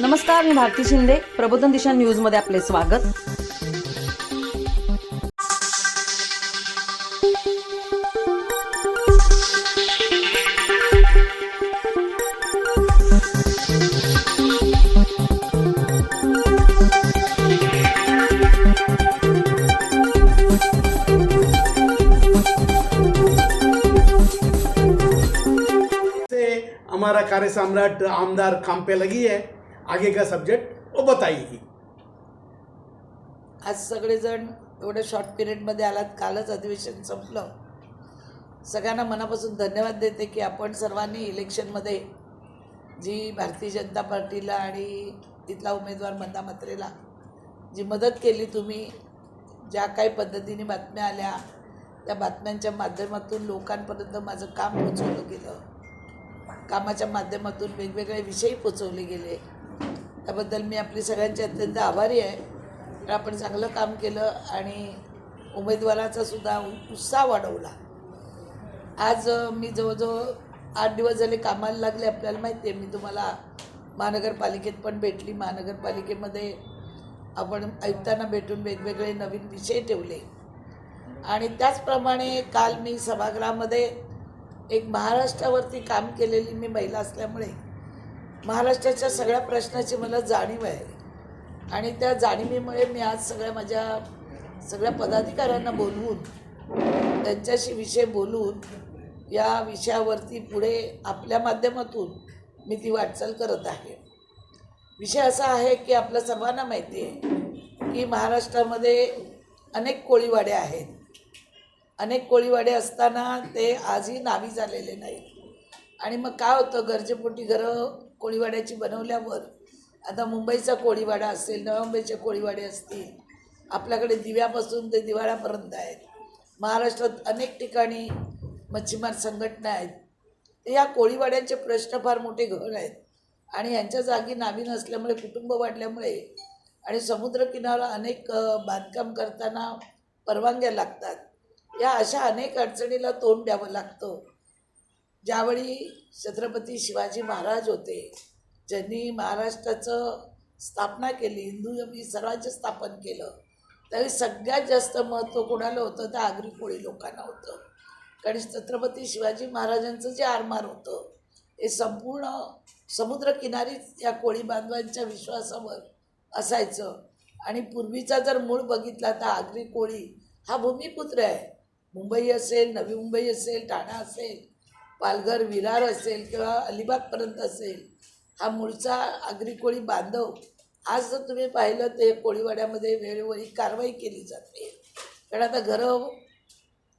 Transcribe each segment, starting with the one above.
नमस्कार मी भारती शिंदे. प्रबोधन दिशा न्यूजमध्ये आपले स्वागत. हमारा कार्य सम्राट आमदार काम पे लगी है। आगे का सब्जेक्ट वो बताइए। आज सगळेजण एवढ्या शॉर्ट पिरियडमध्ये आलात कालच अधिवेशन संपलं. सगळ्यांना मनापासून धन्यवाद देते की आपण सर्वांनी इलेक्शनमध्ये जी भारतीय जनता पार्टीला आणि तिथला उमेदवार मंदा मात्रेला जी मदत केली तुम्ही ज्या काही पद्धतीने बातम्या आल्या त्या बातम्यांच्या माध्यमातून लोकांपर्यंत माझं काम पोचवलं गेलं. कामाच्या माध्यमातून वेगवेगळे विषय पोचवले गेले. त्याबद्दल मी आपली सगळ्यांची अत्यंत आभारी आहे. तर आपण चांगलं काम केलं आणि उमेदवाराचा सुद्धा उत्साह वाढवला. आज मी जवळजवळ आठ दिवस झाले कामाला लागले. आपल्याला माहिती आहे मी तुम्हाला महानगरपालिकेत पण भेटली. महानगरपालिकेमध्ये आपण आयुक्तांना भेटून वेगवेगळे नवीन विषय ठेवले. आणि त्याचप्रमाणे काल मी सभागृहामध्ये एक महाराष्ट्रावरती काम केलेली मी महिला असल्यामुळे महाराष्ट्राच्या सगळ्या प्रश्नाची मला जाणीव आहे. आणि त्या जाणीवीमुळे मी आज सगळ्या माझ्या सगळ्या पदाधिकाऱ्यांना बोलवून त्यांच्याशी विषय बोलून या विषयावरती पुढे आपल्या माध्यमातून मी ती वाटचाल करत आहे. विषय असा आहे की आपल्या सर्वांना माहिती आहे की महाराष्ट्रामध्ये अनेक कोळीवाडे आहेत. अनेक कोळीवाडे असताना ते आजही नावी झालेले नाहीत. आणि मग काय होतं गरजेपोटी घरं कोळीवाड्याची बनवल्यावर आता मुंबईचा कोळीवाडा असेल नव्या मुंबईचे कोळीवाडे असतील आपल्याकडे दिव्यापासून ते दिवाळ्यापर्यंत आहेत. महाराष्ट्रात अनेक ठिकाणी मच्छीमार संघटना आहेत. या कोळीवाड्यांचे प्रश्न फार मोठे घर आहेत. आणि यांच्या जागी नावी नसल्यामुळे कुटुंब वाढल्यामुळे आणि समुद्रकिनारा अनेक बांधकाम करताना परवानग्या लागतात. या अशा अनेक अडचणीला तोंड द्यावं लागतं. ज्यावेळी छत्रपती शिवाजी महाराज होते ज्यांनी महाराष्ट्राचं स्थापना केली हिंदू स्वराज्य स्थापन केलं त्यावेळी सगळ्यात जास्त महत्त्व कोणाला होतं? तर आगरी कोळी लोकांना होतं. कारण छत्रपती शिवाजी महाराजांचं जे आरमार होतं हे संपूर्ण समुद्रकिनारीच या कोळी बांधवांच्या विश्वासावर असायचं. आणि पूर्वीचा जर मूळ बघितला तर आगरी कोळी हा भूमिपुत्र आहे. मुंबई असेल नवी मुंबई असेल ठाणा असेल पालघर विरार असेल किंवा अलिबागपर्यंत असेल हा मूळचा आगरी कोळी बांधव आज जर तुम्ही पाहिलं तर कोळीवाड्यामध्ये वेळोवेळी कारवाई केली जाते. कारण आता घरं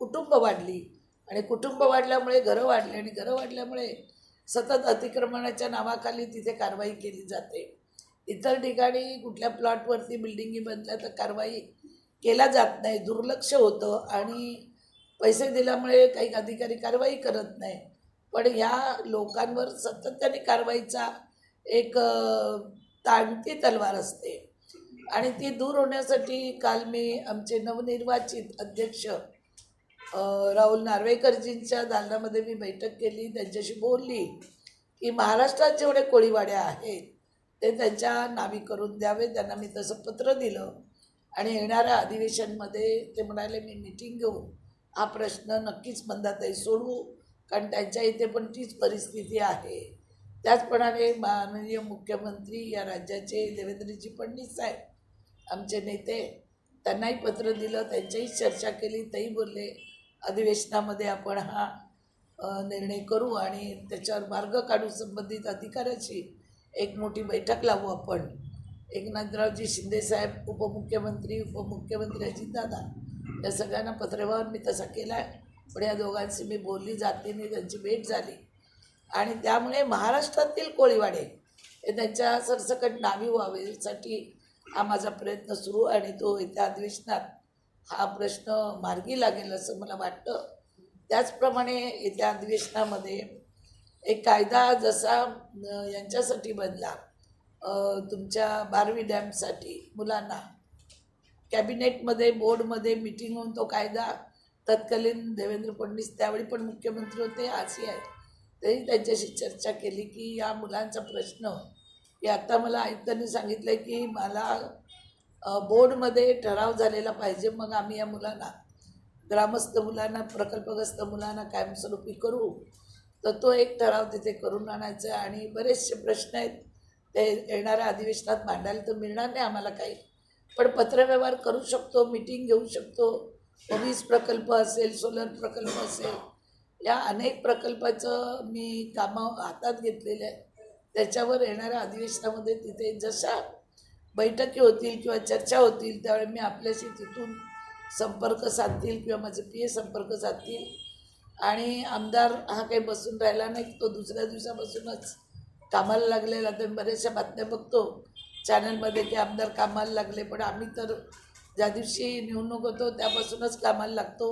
कुटुंब वाढली आणि कुटुंब वाढल्यामुळे घरं वाढली आणि घरं वाढल्यामुळे सतत अतिक्रमणाच्या नावाखाली तिथे कारवाई केली जाते. इतर ठिकाणी कुठल्या प्लॉटवरती बिल्डिंगी बनल्या तर कारवाई केला जात नाही दुर्लक्ष होतं आणि पैसे दिल्यामुळे काही अधिकारी कारवाई करत नाही. पण ह्या लोकांवर सातत्याने कारवाईचा एक ताणती तलवार असते. आणि ती दूर होण्यासाठी काल मी आमचे नवनिर्वाचित अध्यक्ष राहुल नार्वेकरजींच्या दालनामध्ये मी बैठक केली. त्यांच्याशी बोलली की महाराष्ट्रात जेवढे कोळीवाड्या आहेत ते त्यांच्या नावी करून द्यावे त्यांना मी तसं पत्र दिलं आणि येणाऱ्या अधिवेशनमध्ये ते म्हणाले मी मिटिंग घेऊन हा प्रश्न नक्कीच मंदाताई सोडवू कारण त्यांच्या इथे पण तीच परिस्थिती आहे. त्याचप्रमाणे माननीय मुख्यमंत्री या राज्याचे देवेंद्रजी फडणवीस साहेब आमचे नेते त्यांनाही पत्र दिलं त्यांच्याही चर्चा केली तेही बोलले. अधिवेशनामध्ये आपण हा निर्णय करू आणि त्याच्यावर मार्ग काढू संबंधित अधिकाऱ्याची एक मोठी बैठक लावू आपण. एकनाथरावजी शिंदेसाहेब उपमुख्यमंत्री उपमुख्यमंत्री अजितदादा या सगळ्यांना पत्रव्यवहार मी तसा केला आहे पण या दोघांशी मी बोलली जातीने त्यांची भेट झाली. आणि त्यामुळे महाराष्ट्रातील कोळीवाडे हे त्यांच्या सरसकट नावी व्हावेसाठी हा माझा प्रयत्न सुरू आणि तो येत्या अधिवेशनात हा प्रश्न मार्गी लागेल असं मला वाटतं. त्याचप्रमाणे येत्या अधिवेशनामध्ये एक कायदा जसा यांच्यासाठी बनला. तुमच्या बारवी डॅमसाठी मुलांना कॅबिनेटमध्ये बोर्डमध्ये मिटिंग होऊन तो कायदा तत्कालीन देवेंद्र फडणवीस त्यावेळी पण मुख्यमंत्री होते आजही आहेत तरी त्यांच्याशी चर्चा केली की या मुलांचा प्रश्न. की आता मला आयुक्तांनी सांगितलं आहे की मला बोर्डमध्ये ठराव झालेला पाहिजे मग आम्ही या मुलांना ग्रामस्थ मुलांना प्रकल्पग्रस्त मुलांना कायमस्वरूपी करू. तर तो एक ठराव तिथे करून आणायचा आणि बरेचसे प्रश्न आहेत ते येणाऱ्या अधिवेशनात मांडायला तर मिळणार नाही आम्हाला काही. पण पत्रव्यवहार करू शकतो मिटिंग घेऊ शकतो. वीज प्रकल्प असेल सोलर प्रकल्प असेल या अनेक प्रकल्पाचं मी कामं हातात घेतलेलं आहे. त्याच्यावर येणाऱ्या अधिवेशनामध्ये तिथे जशा बैठकी होतील किंवा चर्चा होतील त्यावेळी मी आपल्याशी तिथून संपर्क साधतील किंवा माझे पी ए संपर्क साधतील. आणि आमदार हा काही बसून राहिला नाही तो दुसऱ्या दिवसापासूनच कामाला लागलेला तर बऱ्याचशा बातम्या बघतो. चॅनलमध्ये की आमदार कामाला लागले पण आम्ही तर ज्या दिवशी निवडणूक होतो त्यापासूनच कामाला लागतो.